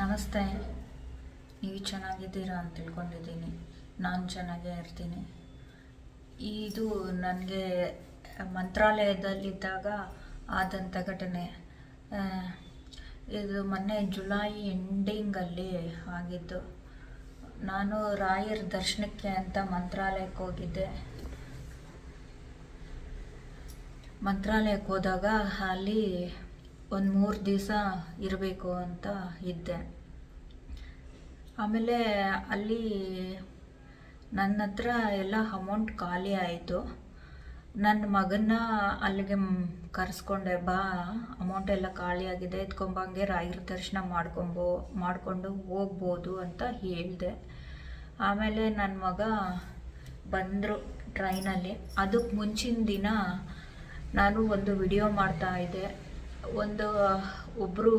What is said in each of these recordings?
ನಮಸ್ತೆ. ನೀವು ಚೆನ್ನಾಗಿದ್ದೀರಾ ಅಂತ ತಿಳ್ಕೊಂಡಿದ್ದೀನಿ. ನಾನು ಚೆನ್ನಾಗೇ ಇರ್ತೀನಿ. ಇದು ನನಗೆ ಮಂತ್ರಾಲಯದಲ್ಲಿದ್ದಾಗ ಆದಂಥ ಘಟನೆ. ಇದು ಮೊನ್ನೆ ಜುಲೈ ಎಂಡಿಂಗಲ್ಲಿ ಆಗಿದ್ದು. ನಾನು ರಾಯರ ದರ್ಶನಕ್ಕೆ ಅಂತ ಮಂತ್ರಾಲಯಕ್ಕೆ ಹೋಗಿದ್ದೆ. ಮಂತ್ರಾಲಯಕ್ಕೆ ಹೋದಾಗ ಅಲ್ಲಿ ಒಂದು ಮೂರು ದಿವಸ ಇರಬೇಕು ಅಂತ ಇದ್ದೆ. ಆಮೇಲೆ ಅಲ್ಲಿ ನನ್ನ ಹತ್ರ ಎಲ್ಲ ಅಮೌಂಟ್ ಖಾಲಿ ಆಯಿತು. ನನ್ನ ಮಗನ್ನ ಅಲ್ಲಿಗೆ ಕರೆಸ್ಕೊಂಡೆ, ಬಾ ಅಮೌಂಟ್ ಎಲ್ಲ ಖಾಲಿ ಆಗಿದೆ ಎತ್ಕೊಂಬಂಗೆ ರಾಯರ ದರ್ಶನ ಮಾಡ್ಕೊಂಬೋ, ಮಾಡಿಕೊಂಡು ಹೋಗ್ಬೋದು ಅಂತ ಹೇಳಿದೆ. ಆಮೇಲೆ ನನ್ನ ಮಗ ಬಂದರು ಟ್ರೈನಲ್ಲಿ ಅದಕ್ಕೆ ಮುಂಚಿನ ದಿನ ನಾನು ಒಂದು ವಿಡಿಯೋ ಮಾಡ್ತಾ ಇದ್ದೆ. ಒಂದು ಒಬ್ಬರು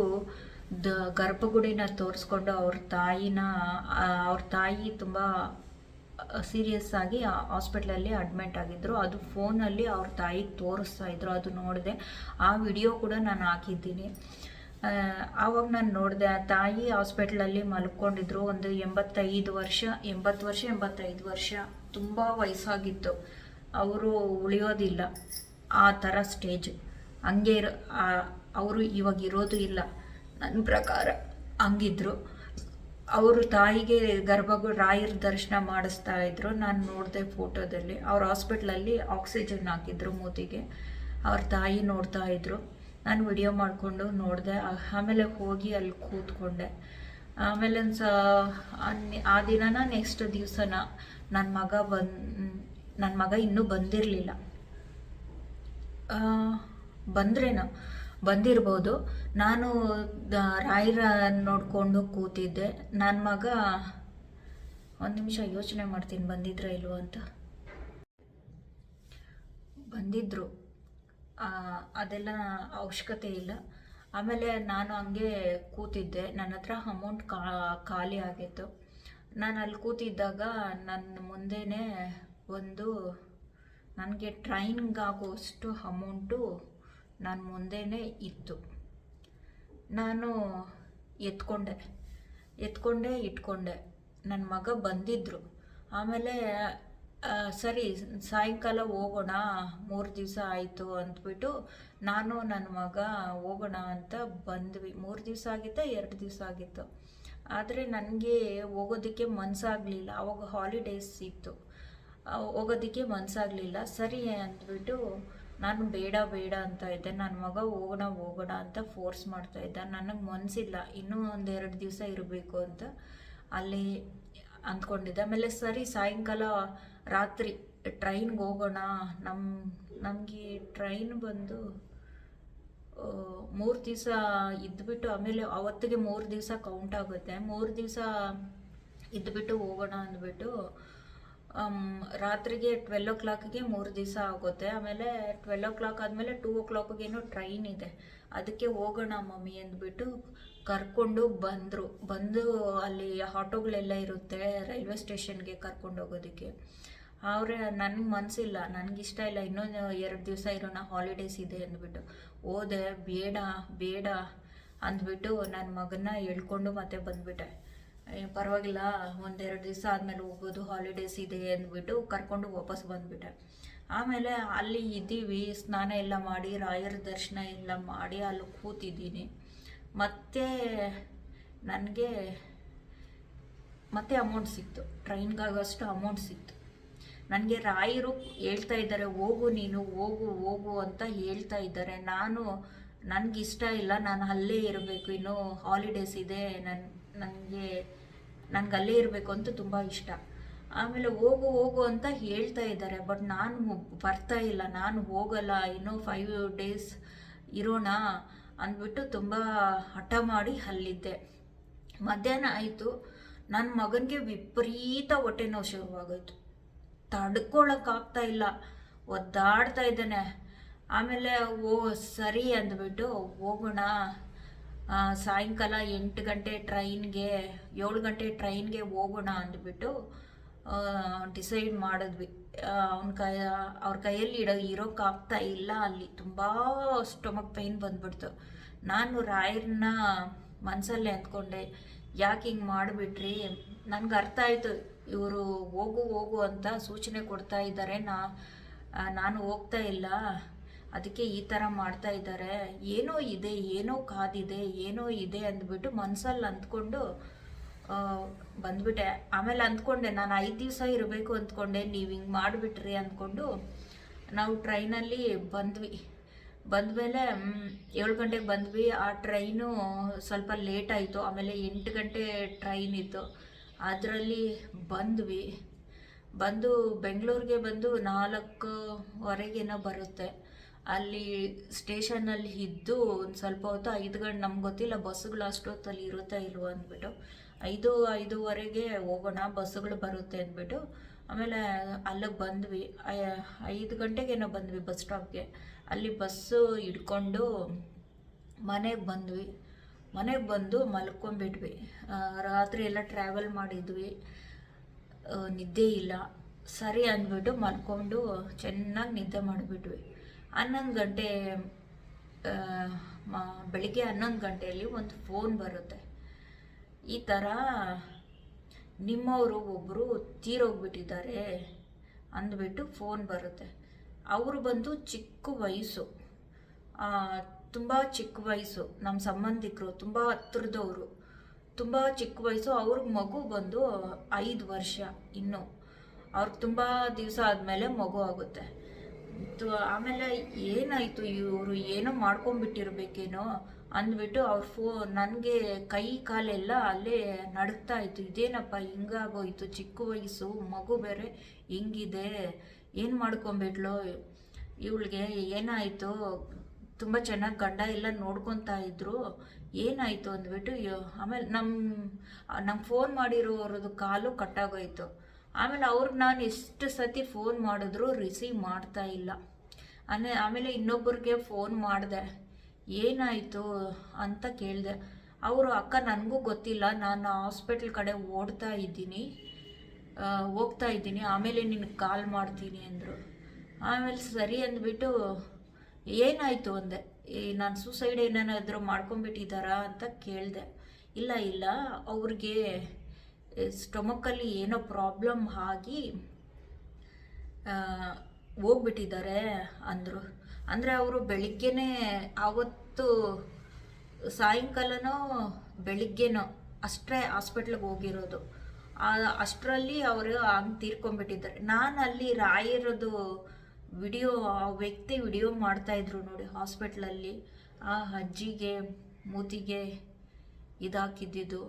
ದ ಗರ್ಭಗುಡಿನ ತೋರಿಸ್ಕೊಂಡು ಅವ್ರ ತಾಯಿನ ಅವ್ರ ತಾಯಿ ತುಂಬ ಸೀರಿಯಸ್ ಆಗಿ ಹಾಸ್ಪಿಟ್ಲಲ್ಲಿ ಅಡ್ಮಿಟ್ ಆಗಿದ್ರು. ಅದು ಫೋನಲ್ಲಿ ಅವ್ರ ತಾಯಿಗೆ ತೋರಿಸ್ತಾ ಇದ್ರು. ಅದು ನೋಡಿದೆ. ಆ ವಿಡಿಯೋ ಕೂಡ ನಾನು ಹಾಕಿದ್ದೀನಿ. ಆವಾಗ ನಾನು ನೋಡಿದೆ, ಆ ತಾಯಿ ಹಾಸ್ಪಿಟ್ಲಲ್ಲಿ ಮಲ್ಕೊಂಡಿದ್ರು. ಒಂದು ಎಂಬತ್ತೈದು ವರ್ಷ, ಎಂಬತ್ತು ವರ್ಷ, ಎಂಬತ್ತೈದು ವರ್ಷ ತುಂಬ ವಯಸ್ಸಾಗಿತ್ತು. ಅವರು ಉಳಿಯೋದಿಲ್ಲ. ಆ ಥರ ಸ್ಟೇಜ್ ಹಂಗೆ ಇರೋ ಅವರು ಇವಾಗ ಇರೋದು ಇಲ್ಲ. ನನ್ನ ಪ್ರಕಾರ ಹಂಗಿದ್ರು. ಅವರು ತಾಯಿಗೆ ಗರ್ಭಗು ರಾಯರ ದರ್ಶನ ಮಾಡಿಸ್ತಾ ಇದ್ರು. ನಾನು ನೋಡಿದೆ ಫೋಟೋದಲ್ಲಿ. ಅವ್ರ ಹಾಸ್ಪಿಟ್ಲಲ್ಲಿ ಆಕ್ಸಿಜನ್ ಹಾಕಿದ್ರು ಮೂತಿಗೆ. ಅವ್ರ ತಾಯಿ ನೋಡ್ತಾ ಇದ್ರು. ನಾನು ವಿಡಿಯೋ ಮಾಡಿಕೊಂಡು ನೋಡಿದೆ. ಆಮೇಲೆ ಹೋಗಿ ಅಲ್ಲಿ ಕೂತ್ಕೊಂಡೆ. ಆಮೇಲೆ ಸ ಆ ದಿನನ ನೆಕ್ಸ್ಟ್ ದಿವಸನ ನನ್ನ ಮಗ ಬಂದ್ ನನ್ನ ಮಗ ಇನ್ನೂ ಬಂದಿರಲಿಲ್ಲ. ಬಂದ್ರೇನೋ ಬಂದಿರ್ಬೋದು. ನಾನು ರಾಯರ ನೋಡಿಕೊಂಡು ಕೂತಿದ್ದೆ. ನನ್ನ ಮಗ ಒಂದು ನಿಮಿಷ ಯೋಚನೆ ಮಾಡ್ತೀನಿ ಬಂದಿದ್ರ ಇಲ್ವೋ ಅಂತ. ಬಂದಿದ್ರು. ಆ, ಅದೆಲ್ಲ ಅವಶ್ಯಕತೆ ಇಲ್ಲ. ಆಮೇಲೆ ನಾನು ಹಂಗೆ ಕೂತಿದ್ದೆ. ನನ್ನ ಹತ್ರ ಅಮೌಂಟ್ ಖಾಲಿ ಆಗಿತ್ತು. ನಾನು ಅಲ್ಲಿ ಕೂತಿದ್ದಾಗ ನನ್ನ ಮುಂದೆನೇ ಒಂದು ನನಗೆ ಟ್ರೈನ್ಗಾಗುವಷ್ಟು ಅಮೌಂಟು ನನ್ನ ಮುಂದೆನೇ ಇತ್ತು. ನಾನು ಎತ್ಕೊಂಡೆ. ಎತ್ಕೊಂಡೆ, ಇಟ್ಕೊಂಡೆ. ನನ್ನ ಮಗ ಬಂದಿದ್ದರು ಆಮೇಲೆ ಸರಿ, ಸಾಯಂಕಾಲ ಹೋಗೋಣ, ಮೂರು ದಿವಸ ಆಯಿತು ಅಂದ್ಬಿಟ್ಟು ನಾನು ನನ್ನ ಮಗ ಹೋಗೋಣ ಅಂತ ಬಂದ್ವಿ. ಮೂರು ದಿವಸ ಆಗಿತ್ತ, ಎರಡು ದಿವಸ ಆಗಿತ್ತು. ಆದರೆ ನನಗೆ ಹೋಗೋದಕ್ಕೆ ಮನಸ್ಸಾಗಲಿಲ್ಲ ಅವಾಗ ಹಾಲಿಡೇಸ್ ಇತ್ತು. ಹೋಗೋದಕ್ಕೆ ಮನಸ್ಸಾಗಲಿಲ್ಲ ಸರಿ ಅಂದ್ಬಿಟ್ಟು ನಾನು ಬೇಡ ಬೇಡ ಅಂತ ಇದ್ದೆ. ನನ್ನ ಮಗ ಹೋಗೋಣ ಹೋಗೋಣ ಅಂತ ಫೋರ್ಸ್ ಮಾಡ್ತಾ ಇದ್ದ. ನನಗೆ ಮನಸ್ಸಿಲ್ಲ ಇನ್ನೂ ಒಂದೆರಡು ದಿವಸ ಇರಬೇಕು ಅಂತ ಅಲ್ಲಿ ಅಂದ್ಕೊಂಡಿದ್ದೆ. ಆಮೇಲೆ ಸರಿ, ಸಾಯಂಕಾಲ ರಾತ್ರಿ ಟ್ರೈನ್ಗೆ ಹೋಗೋಣ. ನಮ್ಮ ನಮಗೆ ಟ್ರೈನ್ ಬಂದು ಮೂರು ದಿವಸ ಇದ್ಬಿಟ್ಟು ಆಮೇಲೆ ಅವತ್ತಿಗೆ ಮೂರು ದಿವಸ ಕೌಂಟ್ ಆಗುತ್ತೆ. ಮೂರು ದಿವಸ ಇದ್ಬಿಟ್ಟು ಹೋಗೋಣ ಅಂದ್ಬಿಟ್ಟು ರಾತ್ರಿಗೆ ಟ್ವೆಲ್ ಓ ಕ್ಲಾಕಿಗೆ ಮೂರು ದಿವಸ ಆಗುತ್ತೆ. ಆಮೇಲೆ ಟ್ವೆಲ್ ಓ ಕ್ಲಾಕ್ ಆದಮೇಲೆ ಟೂ ಓ ಕ್ಲಾಕ್ಗೇನೋ ಟ್ರೈನ್ ಇದೆ. ಅದಕ್ಕೆ ಹೋಗೋಣ ಮಮ್ಮಿ ಅಂದ್ಬಿಟ್ಟು ಕರ್ಕೊಂಡು ಬಂದರು. ಬಂದು ಅಲ್ಲಿ ಆಟೋಗಳೆಲ್ಲ ಇರುತ್ತೆ, ರೈಲ್ವೆ ಸ್ಟೇಷನ್ಗೆ ಕರ್ಕೊಂಡು ಹೋಗೋದಕ್ಕೆ. ಅವ್ರೆ, ನನಗೆ ಮನಸ್ಸಿಲ್ಲ ನನಗಿಷ್ಟ ಇಲ್ಲ. ಇನ್ನೊಂದು ಎರಡು ದಿವಸ ಇರೋಣ ಹಾಲಿಡೇಸ್ ಇದೆ ಅಂದ್ಬಿಟ್ಟು. ಹೋದೆ, ಬೇಡ ಬೇಡ ಅಂದ್ಬಿಟ್ಟು ನನ್ನ ಮಗನ್ನ ಎಳ್ಕೊಂಡು ಮತ್ತೆ ಬಂದ್ಬಿಟ್ಟೆ. ಪರವಾಗಿಲ್ಲ, ಒಂದೆರಡು ದಿವಸ ಆದಮೇಲೆ ಹೋಗ್ಬೋದು ಹಾಲಿಡೇಸ್ ಇದೆ ಅಂದ್ಬಿಟ್ಟು ಕರ್ಕೊಂಡು ವಾಪಸ್ ಬಂದುಬಿಟ್ಟೆ. ಆಮೇಲೆ ಅಲ್ಲಿ ಇದ್ದೀವಿ, ಸ್ನಾನ ಎಲ್ಲ ಮಾಡಿ, ರಾಯರ ದರ್ಶನ ಎಲ್ಲ ಮಾಡಿ ಅಲ್ಲಿ ಕೂತಿದ್ದೀನಿ. ಮತ್ತೆ ನನಗೆ ಮತ್ತೆ ಅಮೌಂಟ್ ಸಿಕ್ತು. ಟ್ರೈನ್ಗಾಗೋಷ್ಟು ಅಮೌಂಟ್ ಸಿಕ್ತು. ನನಗೆ ರಾಯರು ಹೇಳ್ತಾ ಇದ್ದಾರೆ, ಹೋಗು ನೀನು, ಹೋಗು ಹೋಗು ಅಂತ ಹೇಳ್ತಾ ಇದ್ದಾರೆ. ನಾನು, ನನಗಿಷ್ಟ ಇಲ್ಲ, ನಾನು ಅಲ್ಲೇ ಇರಬೇಕು, ಇನ್ನು ಹಾಲಿಡೇಸ್ ಇದೆ ನನ್ನ ನನಗೆ ನನಗೆ ಅಲ್ಲೇ ಇರಬೇಕು ಅಂತ ತುಂಬ ಇಷ್ಟ. ಆಮೇಲೆ ಹೋಗು ಹೋಗು ಅಂತ ಹೇಳ್ತಾ ಇದ್ದಾರೆ. ಬಟ್ ನಾನು ಬರ್ತಾ ಇಲ್ಲ. ನಾನು ಹೋಗಲ್ಲ. ಇನ್ನೂ ಫೈವ್ ಡೇಸ್ ಇರೋಣ ಅಂದ್ಬಿಟ್ಟು ತುಂಬ ಹಠ ಮಾಡಿ ಅಲ್ಲಿದ್ದೆ. ಮಧ್ಯಾಹ್ನ ಆಯಿತು. ನನ್ನ ಮಗನಿಗೆ ವಿಪರೀತ ಹೊಟ್ಟೆ ನೋವು ಶುರುವಾಗೋಯ್ತು. ತಡ್ಕೊಳಕ್ಕಾಗ್ತಾ ಇಲ್ಲ. ಒದ್ದಾಡ್ತಾ ಇದ್ದಾನೆ. ಆಮೇಲೆ, ಓ ಸರಿ ಅಂದ್ಬಿಟ್ಟು ಹೋಗೋಣ. ಸಾಯಂಕಾಲ ಎಂಟು ಗಂಟೆ ಟ್ರೈನ್ಗೆ, ಏಳು ಗಂಟೆ ಟ್ರೈನ್ಗೆ ಹೋಗೋಣ ಅಂದ್ಬಿಟ್ಟು ಡಿಸೈಡ್ ಮಾಡಿದ್ವಿ. ಅವನ ಕೈ, ಅವ್ರ ಕೈಯಲ್ಲಿ ಇಡೋ, ಇರೋಕ್ಕಾಗ್ತಾ ಇಲ್ಲ ಅಲ್ಲಿ. ತುಂಬ ಸ್ಟೊಮಕ್ ಪೈನ್ ಬಂದ್ಬಿಡ್ತು. ನಾನು ರಾಯರನ್ನ ಮನಸ್ಸಲ್ಲೇ ಅಂದ್ಕೊಂಡೆ, ಯಾಕೆ ಹಿಂಗೆ ಮಾಡಿಬಿಟ್ರಿ? ನನಗೆ ಅರ್ಥ ಆಯಿತು. ಇವರು ಹೋಗು ಹೋಗು ಅಂತ ಸೂಚನೆ ಕೊಡ್ತಾ ಇದ್ದಾರೆ. ನಾ ನಾನು ಹೋಗ್ತಾ ಇಲ್ಲ. ಅದಕ್ಕೆ ಈ ಥರ ಮಾಡ್ತಾ ಇದ್ದಾರೆ. ಏನೋ ಇದೆ, ಏನೋ ಕಾದಿದೆ, ಏನೋ ಇದೆ ಅಂದ್ಬಿಟ್ಟು ಮನಸ್ಸಲ್ಲಿ ಅಂದ್ಕೊಂಡು ಬಂದ್ಬಿಟ್ಟೆ. ಆಮೇಲೆ ಅಂದ್ಕೊಂಡೆ, ನಾನು ಐದು ದಿವಸ ಇರಬೇಕು ಅಂದ್ಕೊಂಡೆ, ನೀವು ಹಿಂಗೆ ಮಾಡಿಬಿಟ್ರಿ ಅಂದ್ಕೊಂಡು ನಾವು ಟ್ರೈನಲ್ಲಿ ಬಂದ್ವಿ. ಬಂದಮೇಲೆ ಏಳು ಗಂಟೆಗೆ ಬಂದ್ವಿ. ಆ ಟ್ರೈನು ಸ್ವಲ್ಪ ಲೇಟ್ ಆಯಿತು. ಆಮೇಲೆ ಎಂಟು ಗಂಟೆ ಟ್ರೈನ್ ಇತ್ತು. ಅದರಲ್ಲಿ ಬಂದ್ವಿ. ಬಂದು ಬೆಂಗಳೂರಿಗೆ ಬಂದು ನಾಲ್ಕುವರೆಗೇನೋ ಬರುತ್ತೆ. ಅಲ್ಲಿ ಸ್ಟೇಷನಲ್ಲಿ ಇದ್ದು ಒಂದು ಸ್ವಲ್ಪ ಹೊತ್ತು, ಐದು ಗಂಟೆ, ನಮ್ಗೆ ಗೊತ್ತಿಲ್ಲ ಬಸ್ಸುಗಳು ಅಷ್ಟೊತ್ತಲ್ಲಿ ಇರುತ್ತಾ ಇಲ್ವೋ ಅಂದ್ಬಿಟ್ಟು, ಐದು, ಐದೂವರೆಗೆ ಹೋಗೋಣ, ಬಸ್ಸುಗಳು ಬರುತ್ತೆ ಅಂದ್ಬಿಟ್ಟು, ಆಮೇಲೆ ಅಲ್ಲಿಗೆ ಬಂದ್ವಿ. ಐದು ಗಂಟೆಗೇನೋ ಬಂದ್ವಿ ಬಸ್ ಸ್ಟಾಪ್ಗೆ. ಅಲ್ಲಿ ಬಸ್ಸು ಹಿಡ್ಕೊಂಡು ಮನೆಗೆ ಬಂದ್ವಿ. ಮನೆಗೆ ಬಂದು ಮಲ್ಕೊಂಡ್ಬಿಟ್ವಿ ರಾತ್ರಿ ಎಲ್ಲ ಟ್ರಾವೆಲ್ ಮಾಡಿದ್ವಿ. ನಿದ್ದೆ ಇಲ್ಲ. ಸರಿ ಅಂದ್ಬಿಟ್ಟು ಮಲ್ಕೊಂಡು ಚೆನ್ನಾಗಿ ನಿದ್ದೆ ಮಾಡಿಬಿಟ್ವಿ. ಹನ್ನೊಂದು ಗಂಟೆ ಬೆಳಿಗ್ಗೆ ಹನ್ನೊಂದು ಗಂಟೆಯಲ್ಲಿ ಒಂದು ಫೋನ್ ಬರುತ್ತೆ. ಈ ಥರ ನಿಮ್ಮವರು ಒಬ್ಬರು ತೀರೋಗ್ಬಿಟ್ಟಿದ್ದಾರೆ ಅಂದ್ಬಿಟ್ಟು ಫೋನ್ ಬರುತ್ತೆ. ಅವರು ಬಂದು ಚಿಕ್ಕ ವಯಸ್ಸು. ತುಂಬ ಚಿಕ್ಕ ವಯಸ್ಸು. ನಮ್ಮ ಸಂಬಂಧಿಕರು ತುಂಬ ಹತ್ರದವರು. ತುಂಬ ಚಿಕ್ಕ ವಯಸ್ಸು. ಅವ್ರಿಗೆ ಮಗು ಬಂದು ಐದು ವರ್ಷ ಇನ್ನು. ಅವ್ರಿಗೆ ತುಂಬ ದಿವಸ ಆದಮೇಲೆ ಮಗು ಆಗುತ್ತೆ. ಆಮೇಲೆ ಏನಾಯಿತು? ಇವರು ಏನೋ ಮಾಡ್ಕೊಂಡ್ಬಿಟ್ಟಿರ್ಬೇಕೇನೋ ಅಂದ್ಬಿಟ್ಟು ಅವ್ರ ಫೋ, ನನಗೆ ಕೈ ಕಾಲೆಲ್ಲ ಅಲ್ಲೇ ನಡುಗ್ತಾ ಇತ್ತು. ಇದೇನಪ್ಪ? ಹಿಂಗಾಗೋಯ್ತು. ಚಿಕ್ಕ ವಯಸ್ಸು, ಮಗು ಬೇರೆ ಹಿಂಗಿದೆ. ಏನು ಮಾಡ್ಕೊಂಬಿಟ್ಲು ಇವಳಿಗೆ ಏನಾಯಿತು? ತುಂಬ ಚೆನ್ನಾಗಿ ಗಂಡ ಎಲ್ಲ ನೋಡ್ಕೊತಾ ಇದ್ರು. ಏನಾಯಿತು ಅಂದ್ಬಿಟ್ಟು ಆಮೇಲೆ ನಮ್ಮ ನಂಗೆ ಫೋನ್ ಮಾಡಿರೋರದ್ದು ಕಾಲು ಕಟ್ಟಾಗೋಯ್ತು. ಆಮೇಲೆ ಅವ್ರಿಗೆ ನಾನು ಎಷ್ಟು ಸತಿ ಫೋನ್ ಮಾಡಿದ್ರು ರಿಸೀವ್ ಮಾಡ್ತಾ ಇಲ್ಲ. ಆಮೇಲೆ ಆಮೇಲೆ ಇನ್ನೊಬ್ಬರಿಗೆ ಫೋನ್ ಮಾಡಿದೆ. ಏನಾಯಿತು ಅಂತ ಕೇಳಿದೆ. ಅವರು, ಅಕ್ಕ ನನಗೂ ಗೊತ್ತಿಲ್ಲ. ನಾನು ಹಾಸ್ಪಿಟ್ಲ್ ಕಡೆ ಓಡ್ತಾ ಇದ್ದೀನಿ. ಹೋಗ್ತಾ ಇದ್ದೀನಿ. ಆಮೇಲೆ ನಿನಗೆ ಕಾಲ್ ಮಾಡ್ತೀನಿ ಅಂದರು. ಆಮೇಲೆ ಸರಿ ಅಂದ್ಬಿಟ್ಟು, ಏನಾಯಿತು ಅಂದೆ. ನಾನು ಸೂಸೈಡ್ ಏನೇನಾದರೂ ಮಾಡ್ಕೊಂಬಿಟ್ಟಿದ್ದಾರಾ ಅಂತ ಕೇಳಿದೆ. ಇಲ್ಲ ಇಲ್ಲ. ಅವ್ರಿಗೆ ಸ್ಟೊಮಕ್ಕಲ್ಲಿ ಏನೋ ಪ್ರಾಬ್ಲಮ್ ಆಗಿ ಹೋಗ್ಬಿಟ್ಟಿದ್ದಾರೆ ಅಂದರು. ಅಂದರೆ ಅವರು ಬೆಳಿಗ್ಗೆನೇ ಆವತ್ತು ಸಾಯಂಕಾಲನೋ ಬೆಳಿಗ್ಗೆನೋ ಅಷ್ಟೇ ಹಾಸ್ಪಿಟ್ಲಿಗೆ ಹೋಗಿರೋದು. ಅಷ್ಟರಲ್ಲಿ ಅವರು ಹಂಗೆ ತೀರ್ಕೊಂಡ್ಬಿಟ್ಟಿದ್ದಾರೆ. ನಾನು ಅಲ್ಲಿ ರಾಯರದು ವಿಡಿಯೋ, ಆ ವ್ಯಕ್ತಿ ವಿಡಿಯೋ ಮಾಡ್ತಾಯಿದ್ರು ನೋಡಿ ಹಾಸ್ಪಿಟ್ಲಲ್ಲಿ. ಆ ಅಜ್ಜಿಗೆ, ಮೂತಿಗೆ ಇದಾಕಿದ್ದಿದ್ದು.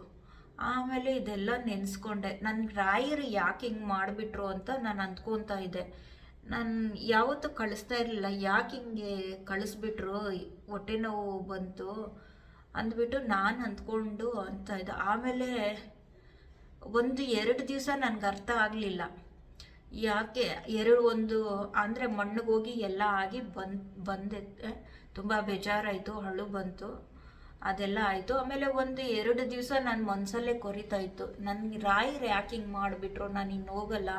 ಆಮೇಲೆ ಇದೆಲ್ಲ ನೆನೆಸ್ಕೊಂಡೆ. ನನ್ನ ರಾಯರು ಯಾಕೆ ಹಿಂಗೆ ಮಾಡಿಬಿಟ್ರು ಅಂತ ನಾನು ಅಂದ್ಕೊತಾ ಇದ್ದೆ. ನಾನು ಯಾವತ್ತೂ ಕಳಿಸ್ತಾ ಇರಲಿಲ್ಲ. ಯಾಕೆ ಹಿಂಗೆ ಕಳಿಸ್ಬಿಟ್ರು? ಹೊಟ್ಟೆ ನೋವು ಬಂತು ಅಂದ್ಬಿಟ್ಟು ನಾನು ಅಂದ್ಕೊಂಡು ಅಂತ ಇದ್ದೆ. ಆಮೇಲೆ ಒಂದು ಎರಡು ದಿವಸ ನನಗೆ ಅರ್ಥ ಆಗಲಿಲ್ಲ. ಯಾಕೆ? ಎರಡು ಒಂದು ಅಂದರೆ ಮಣ್ಣಿಗೆ ಹೋಗಿ ಎಲ್ಲ ಆಗಿ ಬಂದ್ ಬಂದೆ ತುಂಬ ಬೇಜಾರಾಯಿತು, ಹಳ್ಳು ಬಂತು. ಅದೆಲ್ಲ ಆಯಿತು. ಆಮೇಲೆ ಒಂದು ಎರಡು ದಿವಸ ನನ್ನ ಮನಸಲ್ಲೇ ಕೊರಿತಾ ಇತ್ತು. ನನಗೆ ರಾಯರು ಯಾಕೆ ಹಿಂಗೆ ಮಾಡಿಬಿಟ್ರು. ನಾನು ಇನ್ನು ಹೋಗಲ್ಲ.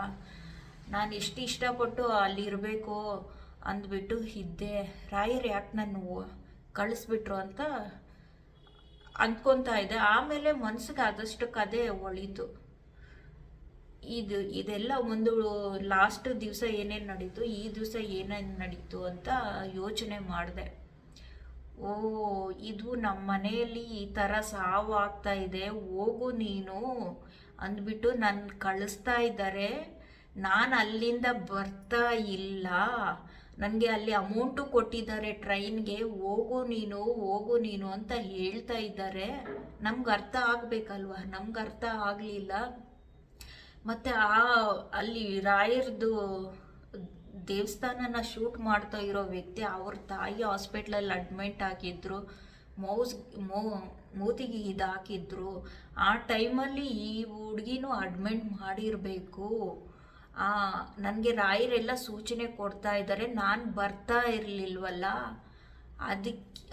ನಾನು ಎಷ್ಟು ಇಷ್ಟಪಟ್ಟು ಅಲ್ಲಿರಬೇಕು ಅಂದ್ಬಿಟ್ಟು ಇದ್ದೆ. ರಾಯರು ರ್ಯಾಕ್ ನಾನು ಕಳಿಸ್ಬಿಟ್ರು ಅಂತ ಅಂದ್ಕೊತಾ ಇದ್ದೆ. ಆಮೇಲೆ ಮನ್ಸಿಗೆ ಆದಷ್ಟು ಕದೆ ಒಳಿತು. ಇದು, ಇದೆಲ್ಲ ಒಂದು ಲಾಸ್ಟ್ ದಿವಸ ಏನೇನು ನಡೀತು, ಈ ದಿವಸ ಏನೇನು ನಡೀತು ಅಂತ ಯೋಚನೆ ಮಾಡಿದೆ. ಓ, ಇದು ನಮ್ಮ ಮನೆಯಲ್ಲಿ ಈ ಥರ ಸಾವು ಆಗ್ತಾ ಇದೆ, ಹೋಗು ನೀನು ಅಂದ್ಬಿಟ್ಟು ನನ್ನ ಕಳಿಸ್ತಾ ಇದ್ದಾರೆ. ನಾನು ಅಲ್ಲಿಂದ ಬರ್ತಾ ಇಲ್ಲ. ನನಗೆ ಅಲ್ಲಿ ಅಮೌಂಟು ಕೊಟ್ಟಿದ್ದಾರೆ ಟ್ರೈನ್ಗೆ, ಹೋಗು ನೀನು ಹೋಗು ನೀನು ಅಂತ ಹೇಳ್ತಾ ಇದ್ದಾರೆ. ನಮ್ಗೆ ಅರ್ಥ ಆಗಬೇಕಲ್ವ? ನಮ್ಗೆ ಅರ್ಥ ಆಗಲಿಲ್ಲ. ಮತ್ತು ಆ, ಅಲ್ಲಿ ರಾಯರ್ದು ದೇವಸ್ಥಾನನ ಶೂಟ್ ಮಾಡ್ತಾ ಇರೋ ವ್ಯಕ್ತಿ ಅವ್ರ ತಾಯಿ ಹಾಸ್ಪಿಟ್ಲಲ್ಲಿ ಅಡ್ಮಿಟ್ ಆಗಿದ್ರು, ಮೌಸ್, ಮೌ, ಮೂತಿಗೆ ಇದಾಕಿದ್ರು ಆ ಟೈಮಲ್ಲಿ ಈ ಹುಡುಗಿನೂ ಅಡ್ಮಿಟ್ ಮಾಡಿರಬೇಕು. ನನಗೆ ರಾಯರೆಲ್ಲ ಸೂಚನೆ ಕೊಡ್ತಾ ಇದ್ದಾರೆ, ನಾನು ಬರ್ತಾ ಇರಲಿಲ್ವಲ್ಲ? ಅದಕ್ಕೆ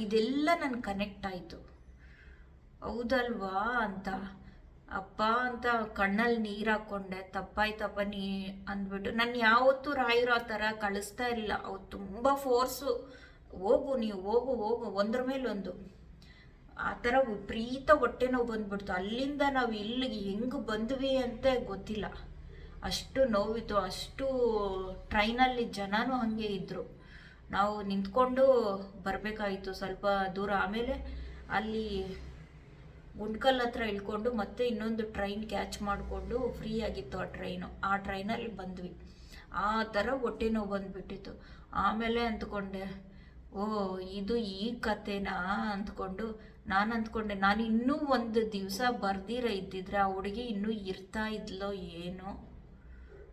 ಇದೆಲ್ಲ ನನ್ನ ಕನೆಕ್ಟ್ ಆಯಿತು. ಹೌದಲ್ವಾ ಅಂತ. ಅಪ್ಪ ಅಂತ ಕಣ್ಣಲ್ಲಿ ನೀರು ಹಾಕ್ಕೊಂಡೆ ತಪ್ಪಾಯ್ತಪ್ಪ ನೀ ಅಂದ್ಬಿಟ್ಟು. ನಾನು ಯಾವತ್ತೂ ರಾಯರು ಆ ಥರ ಕಳಿಸ್ತಾ ಇರಲಿಲ್ಲ. ಅವ್ರು ತುಂಬ ಫೋರ್ಸು ಹೋಗು ನೀವು, ಹೋಗು ಹೋಗು, ಒಂದ್ರ ಮೇಲೊಂದು ಆ ಥರ ವಿಪರೀತ ಹೊಟ್ಟೆ ನೋವು ಬಂದ್ಬಿಡ್ತು. ಅಲ್ಲಿಂದ ನಾವು ಇಲ್ಲಿಗೆ ಹೆಂಗೆ ಬಂದ್ವಿ ಅಂತ ಗೊತ್ತಿಲ್ಲ. ಅಷ್ಟು ನೋವಿತ್ತು, ಅಷ್ಟು ಟ್ರೈನಲ್ಲಿ ಜನನೂ ಹಾಗೆ ಇದ್ದರು ನಾವು ನಿಂತ್ಕೊಂಡು ಬರಬೇಕಾಯಿತು ಸ್ವಲ್ಪ ದೂರ. ಆಮೇಲೆ ಅಲ್ಲಿ ಗುಂಡ್ಕಲ್ ಹತ್ರ ಇಳ್ಕೊಂಡು ಮತ್ತೆ ಇನ್ನೊಂದು ಟ್ರೈನ್ ಕ್ಯಾಚ್ ಮಾಡಿಕೊಂಡು ಫ್ರೀ ಆಗಿತ್ತು ಆ ಟ್ರೈನು ಆ ಟ್ರೈನಲ್ಲಿ ಬಂದ್ವಿ. ಆ ಥರ ಹೊಟ್ಟೆ ನೋವು ಬಂದುಬಿಟ್ಟಿತ್ತು. ಆಮೇಲೆ ಅಂದ್ಕೊಂಡೆ, ಓ, ಇದು ಈ ಕಥೆನಾ? ಅಂದ್ಕೊಂಡು ನಾನು ಅಂದ್ಕೊಂಡೆ, ನಾನು ಇನ್ನೂ ಒಂದು ದಿವಸ ಬರ್ದಿರ ಇದ್ದಿದ್ರೆ ಆ ಹುಡುಗಿ ಇನ್ನೂ ಇರ್ತಾ ಇದ್ಲೋ ಏನೋ?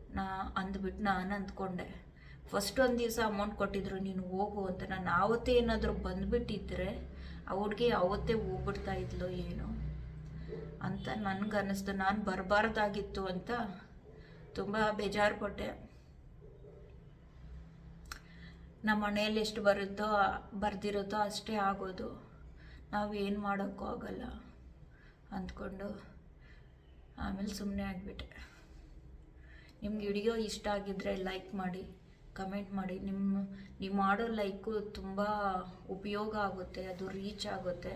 ನಾ ಅಂದ್ಬಿಟ್ಟು ನಾನು ಅಂದ್ಕೊಂಡೆ ಫಸ್ಟ್ ಒಂದು ದಿವಸ ಅಮೌಂಟ್ ಕೊಟ್ಟಿದ್ರು, ನೀನು ಹೋಗು ಅಂತ. ನಾನು ಆವತ್ತೇ ಏನಾದರೂ ಬಂದ್ಬಿಟ್ಟಿದ್ರೆ ಆ ಹುಡುಗಿ ಅವತ್ತೇ ಹೋಗ್ಬಿಡ್ತಾ ಇದ್ಲೋ, ಏನೋ? ಅಂತ ನನಗೆ ಅನ್ನಿಸ್ತು ನಾನು ಬರಬಾರ್ದಾಗಿತ್ತು ಅಂತ ತುಂಬ ಬೇಜಾರು ಪಟ್ಟೆ ನಮ್ಮ ಮನೆಯಲ್ಲಿ ಎಷ್ಟು ಬರುತ್ತೋ, ಬರ್ದಿರುತ್ತೋ ಅಷ್ಟೇ ಆಗೋದು. ನಾವು ಏನು ಮಾಡೋಕ್ಕೂ ಆಗಲ್ಲ ಅಂದ್ಕೊಂಡು ಆಮೇಲೆ ಸುಮ್ಮನೆ ಆಗಿಬಿಟ್ಟೆ. ನಿಮ್ಗೆ ವಿಡಿಯೋ ಇಷ್ಟ ಆಗಿದ್ದರೆ ಲೈಕ್ ಮಾಡಿ. ಕಮೆಂಟ್ ಮಾಡಿ. ನಿಮ್ಮ ನೀವು ಮಾಡೋ ಲೈಕು ತುಂಬ ಉಪಯೋಗ ಆಗುತ್ತೆ, ಅದು ರೀಚ್ ಆಗುತ್ತೆ.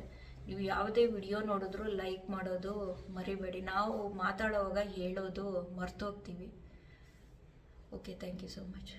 ನೀವು ಯಾವುದೇ ವಿಡಿಯೋ ನೋಡಿದ್ರೂ ಲೈಕ್ ಮಾಡೋದು ಮರಿಬೇಡಿ. ನಾವು ಮಾತಾಡೋವಾಗ ಹೇಳೋದು ಮರ್ತೋಗ್ತೀವಿ. Okay thank you so much